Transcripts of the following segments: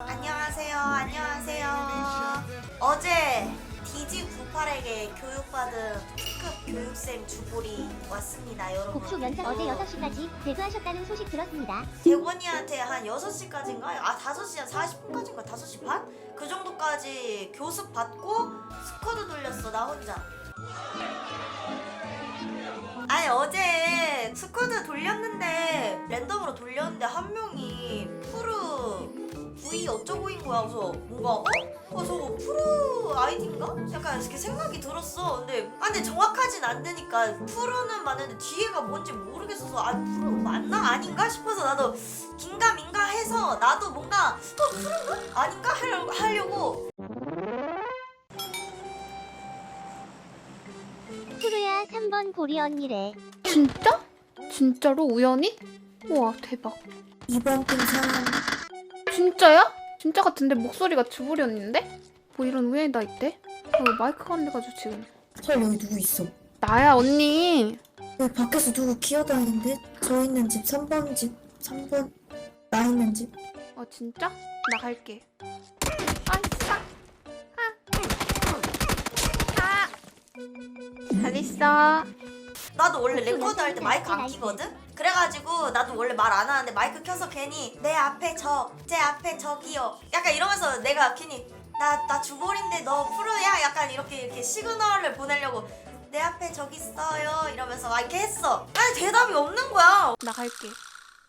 안녕하세요. 안녕하세요. 어제 DG98에게 교육받은 특급 교육쌤 주볼이 왔습니다, 여러분. 복수 연장 어제 6시까지 대두하셨다는 소식 들었습니다. 대권이한테 한 6시까지인가? 아 5시 한 40분까지인가? 5시 반? 그 정도까지 교습 받고 스쿼드 돌렸어 나 혼자 아니 어제 스쿼드 돌렸는데 랜덤으로 돌렸는데 한 명이 어쩌고인 거야 그래서 뭔가 어? 어 저거 푸르 아이디인가? 약간 이렇게 생각이 들었어 근데 아 근데 정확하진 않으니까 푸르는 맞는데 뒤에가 뭔지 모르겠어서 아 푸르 맞나 아닌가 싶어서 나도 긴가민가 해서 나도 뭔가 어 푸른가? 아닌가 하려고, 하려고 푸르야 3번 보리 언니래. 진짜? 진짜로 우연히? 우와 대박 이번 편 상황 진짜야? 진짜 같은데 목소리가 주부렸는데? 뭐 이런 우연이 다 있대? 어, 마이크가 안 돼가지고 지금 설 여기 누구 있어? 나야 언니 여기 밖에서 누구 기어다니는데? 저 있는 집 3번 집 3번 나 있는 집 어 진짜? 나 갈게 아싸 아. 아. 잘 있어 나도 원래 레코드 할 때 마이크 안 키거든? 그래가지고 나도 원래 말 안 하는데 마이크 켜서 괜히 내 앞에 저, 제 앞에 저기요. 약간 이러면서 내가 괜히 나, 나 주볼인데 너 프로야? 약간 이렇게 이렇게 시그널을 보내려고 내 앞에 저기 있어요. 이러면서 막 이렇게 했어. 아니 대답이 없는 거야. 나 갈게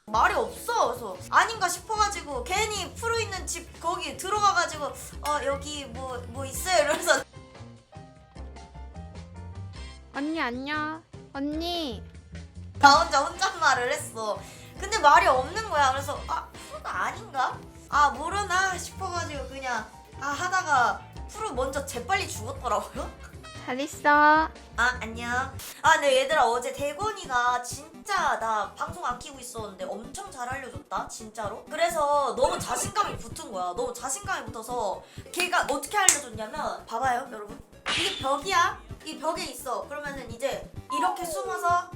말이 없어. 그래서 아닌가 싶어가지고 괜히 프로 있는 집 거기 들어가가지고 어 여기 뭐 뭐 있어요. 이러면서 언니 안녕 언니 나 혼자 혼잣말을 했어. 근데 말이 없는 거야. 그래서 아 프로가 아닌가? 아 모르나 싶어가지고 그냥 아 하다가 프로 먼저 재빨리 죽었더라고요. 잘 있어 아 안녕. 아 근데 얘들아 어제 대건이가 진짜 나 방송 안 키고 있었는데 엄청 잘 알려줬다 진짜로. 그래서 너무 자신감이 붙은 거야. 너무 자신감이 붙어서 걔가 어떻게 알려줬냐면 봐봐요 여러분. 이게 벽이야. 이 벽에 있어. 그러면은 이제 이렇게 숨어서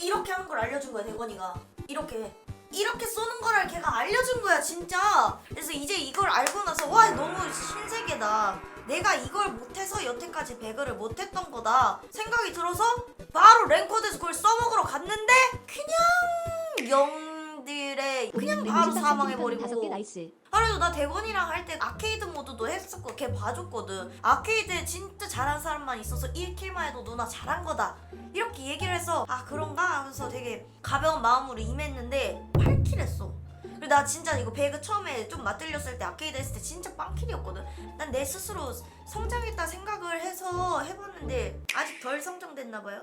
이렇게 하는 걸 알려준 거야 대건이가. 이렇게. 이렇게 쏘는 거를 걔가 알려준 거야 진짜 그래서 이제 이걸 알고 나서 와 너무 신세계다 내가 이걸 못해서 여태까지 배그를 못했던 거다 생각이 들어서 바로 랭커드에서 그걸 써먹으러 갔는데 그냥 영 들의 그냥 바로 사망해버리고. 그래도 나 대건이랑 할 때 아케이드 모드도 했었고 걔 봐줬거든. 아케이드에 진짜 잘한 사람만 있어서 1킬만 해도 누나 잘한 거다. 이렇게 얘기를 해서 아 그런가? 하면서 되게 가벼운 마음으로 임했는데 8킬 했어. 그리고 나 진짜 이거 배그 처음에 좀 맞들렸을 때 아케이드 했을 때 진짜 빵킬이었거든. 난 내 스스로 성장했다 생각을 해서 해봤는데 아직 덜 성장됐나 봐요?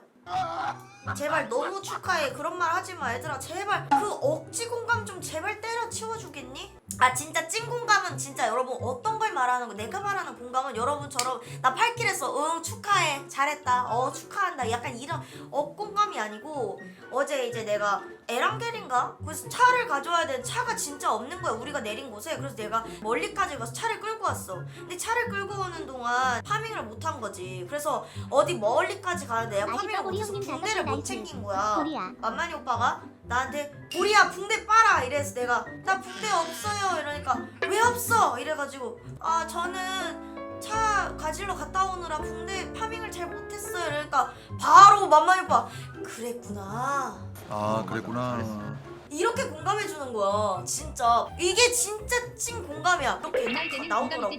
제발 너무 축하해. 그런 말 하지 마 얘들아. 제발 그 억지 공감 좀 제발 때려 치워 주겠니? 아 진짜 찐 공감은 진짜 여러분 어떤 걸 말하는 거 내가 말하는 공감은 여러분처럼 나 8킬 했어 응 축하해. 잘했다. 어 축하한다. 약간 이런 억공감이 아니고 어제 이제 내가 에랑겔인가? 그래서 차를 가져와야 되는 차가 진짜 없는 거야. 우리가 내린 곳에. 그래서 내가 멀리까지 가서 차를 끌고 왔어. 근데 차를 끌고 오는 동안 파밍을 못 한 거지. 그래서 어디 멀리까지 가는데 내가 파밍을 우리 못해서 형님 붕대를 다섯 못개 챙긴 거야. 만만이 오빠가 나한테 보리야 붕대 빨아. 이래서 내가 나 붕대 없어요. 이러니까 왜 없어? 이래가지고 아 저는 차 가지러 갔다 오느라 붕대 파밍을 잘 못했어요. 이러니까 바로 만만이 오빠 그랬구나. 아 그랬구나. 이렇게 공감해 주는 거야 진짜. 이게 진짜 찐 공감이야. 이렇게 딱 나오더라고.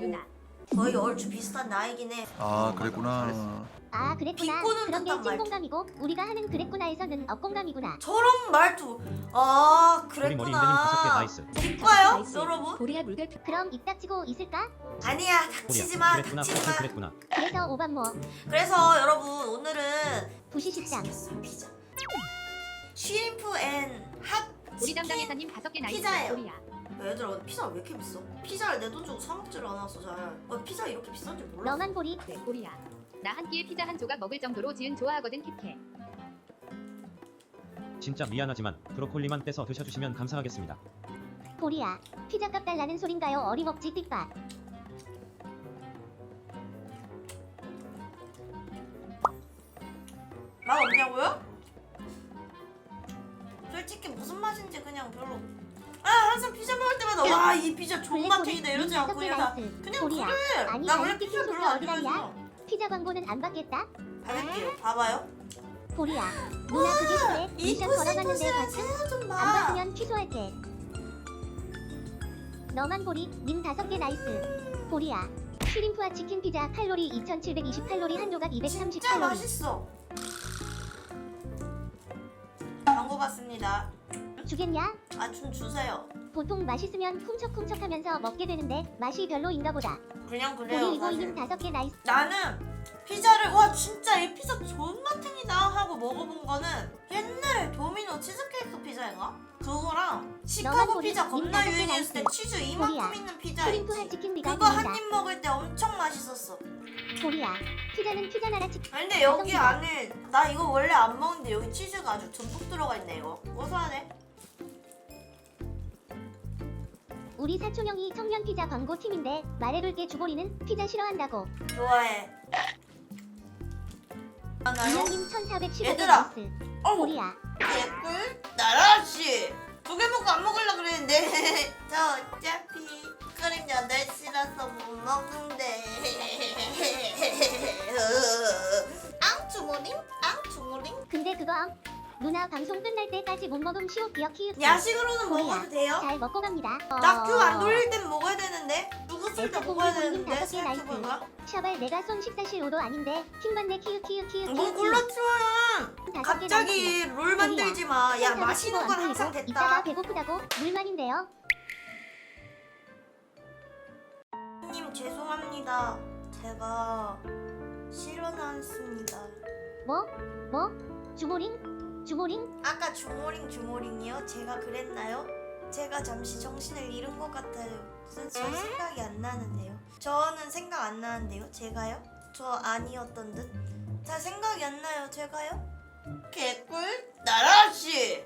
거의 얼추 비슷한 나이긴 해 아 그랬구나. 아 그랬구나. 비꼬는 그런 게 듯한 말투. 찐공감이고 우리가 하는 그랬구나에서는 억공감이구나. 저런 말투 아 우리 머리 인대님 다섯 개 그랬구나 나이스. 기뻐요 나이스. 여러분 보리야 물결 그럼 입 닥치고 있을까? 아니야 닥치지 마 그랬구나 닥치지 무슨 마 그랬구나. 그래서 오반모 그래서 여러분 오늘은 부시식장 피자 쉬림프 앤핫 우리 담당회사님 다섯 개 나이스. 피자예요. 보리야. 얘들아 피자 왜 이렇게 비싸? 피자를 내 돈 주고 사 먹지를 않았어 잘 어, 피자 이렇게 비싼 줄 몰랐어 너만 보리 네 보리야. 나 한 끼에 피자 한 조각 먹을 정도로 지은 좋아하거든 kit해. 진짜 미안하지만 브로콜리만 떼서 드셔주시면 감사하겠습니다. 보리야. 피자값 달라는 소린가요 어림없지 띠빠. 맛 없냐고요? 솔직히 무슨 맛인지 그냥 별로 아 항상 피자 먹을 때마다 와와이 피자 존맛탱이다 이러지 않고 개 그냥 나 나이스. 그냥. 그래 나 원래 피자 별로 안 좋아해서? 피자 광고는 안 받겠다. 받을게요 봐봐요 보리야. 누나 그게 그래. 미션 걸어갔는데 이쁘시쁘시한 봤음? 새우 안 좀봐 받으면 취소할게. 너만 보리, 님 다섯 개 나이스. 보리야. 슈림프와 치킨 피자 칼로리 2720 칼로리 한 조각 230 진짜 칼로리. 맛있어 광고 봤습니다 주겠냐? 아 좀 주세요 보통 맛있으면 쿵척쿵척하면서 먹게 되는데 맛이 별로인가 보다. 그냥 그래요 보리 이보이님 사실 다섯 개 나이스. 나는 피자를 와 진짜 이 피자 존맛탱이다 하고 먹어본 거는 옛날에 도미노 치즈케이크 피자인가? 그거랑 시카고 피자 님 겁나 유행했을 때 나이스. 치즈 보리야. 이만큼 있는 피자 한 있지 치킨 비가 그거. 한 입 먹을 때 엄청 맛있었어 보리야. 피자는 피자 나라 치킨. 아니 근데 여기. 안에 나 이거 원래 안 먹는데 여기 치즈가 아주 듬뿍 들어가 있네 이거 고소하네 우리 사촌형이 청년 피자 광고 팀인데 말해둘게 주보리는 피자 싫어한다고. 좋아해 하나요? 이형님 1415개 얘들아. 어우 보리야. 개꿀 나라씨 두 개 먹고 안 먹으려 그랬는데 저 어차피 크림 8시라서 못 먹는데 앙 주모링? 앙 주모링? 근데 그거 암. 누나 방송 끝날 때까지 못 먹음 시오 기억 키읔. 야식으로는? 먹어도 돼요? 잘 먹고 갑니다. 나큐안 어, 돌릴 땐 먹어야 되는데 누구 쓸 때 먹어야 되는데. 생각해보니까 샤발 내가 손 식사실 오도 아닌데 킹받네 키읔 키읔 키읔 다섯 개 갑자기 롤 만들지 마야 맛있는 건 항상 이따가 됐다 배고프다고 물만인데요. 님 죄송합니다 제가 실어놨습니다 뭐? 뭐? 주모링? 주모링? 아까 주모링 주모링이요? 제가 그랬나요? 제가 잠시 정신을 잃은 것 같아요. 저, 저 생각이 안 나는데요. 저는 생각 안 나는데요. 제가요? 저 아니었던 듯. 잘 생각이 안 나요. 제가요? 개꿀 나라씨.